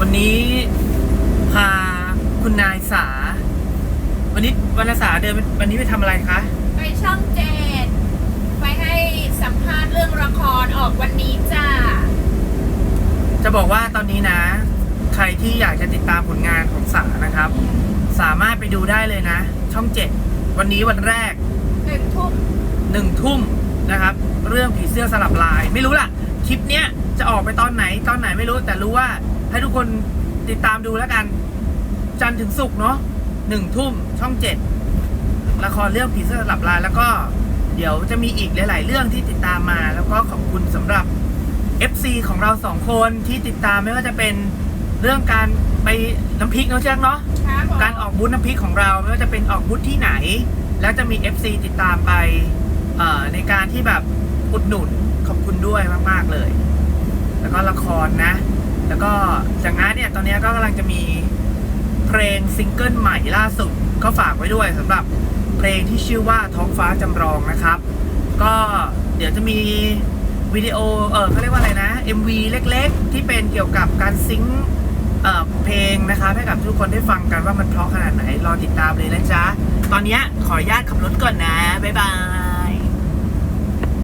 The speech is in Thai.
วันนี้พาคุณนายสา วันนี้วรรณสาเดินวันนี้ไปทำอะไรคะ ไปช่องเจ็ดไปให้สัมภาษณ์เรื่องละครออกวันนี้จ้า จะบอกว่าตอนนี้นะ ใครที่อยากจะติดตามผลงานของสานะครับ สามารถไปดูได้เลยนะ ช่องเจ็ดวันนี้วันแรกหนึ่งทุ่มหนึ่งทุ่มนะครับ เรื่องผีเสื้อสลับลาย ไม่รู้ล่ะ คลิปเนี้ยจะออกไปตอนไหนตอนไหนไม่รู้ แต่รู้ว่าให้ทุกคนติดตามดูแล้วกัน จันทร์ถึงศุกร์เนาะหนึ่งทุ่มช่องเจ็ดละครเรื่องผีเสื้อสลับลายแล้วก็เดี๋ยวจะมีอีกหลาย ๆ เรื่องที่ติดตามมา แล้วก็ขอบคุณสำหรับ FC ของเราสองคนที่ติดตามไม่ว่าจะเป็นเรื่องการไปน้ำพริกเนาะเชือกเนาะครับผมการออกบูธน้ำพริกของเราไม่ว่าจะเป็นออกบูธที่ไหน แล้วจะมี FC ติดตามไปเอ่อ ในการที่แบบอุดหนุนขอบคุณด้วยมาก ๆ เลย แล้วก็ละครนะ แล้วก็จากนั้นเนี่ย ตอนนี้ก็กำลังจะมีเพลงซิงเกิลใหม่ล่าสุด ก็ฝากไว้ด้วยสำหรับเพลงที่ชื่อว่าท้องฟ้าจำลองนะครับ ก็เดี๋ยวจะมีวิดีโอ เออเขาเรียกว่าอะไรนะ MV เล็ก ๆ ที่เป็นเกี่ยวกับการซิงเอ่อเพลงนะครับให้กับทุกคนได้ฟังกันว่ามันเพราะขนาดไหน รอติดตามเลยนะจ๊ะ ตอนนี้ขออนุญาตขับรถก่อนนะ บ๊ายบาย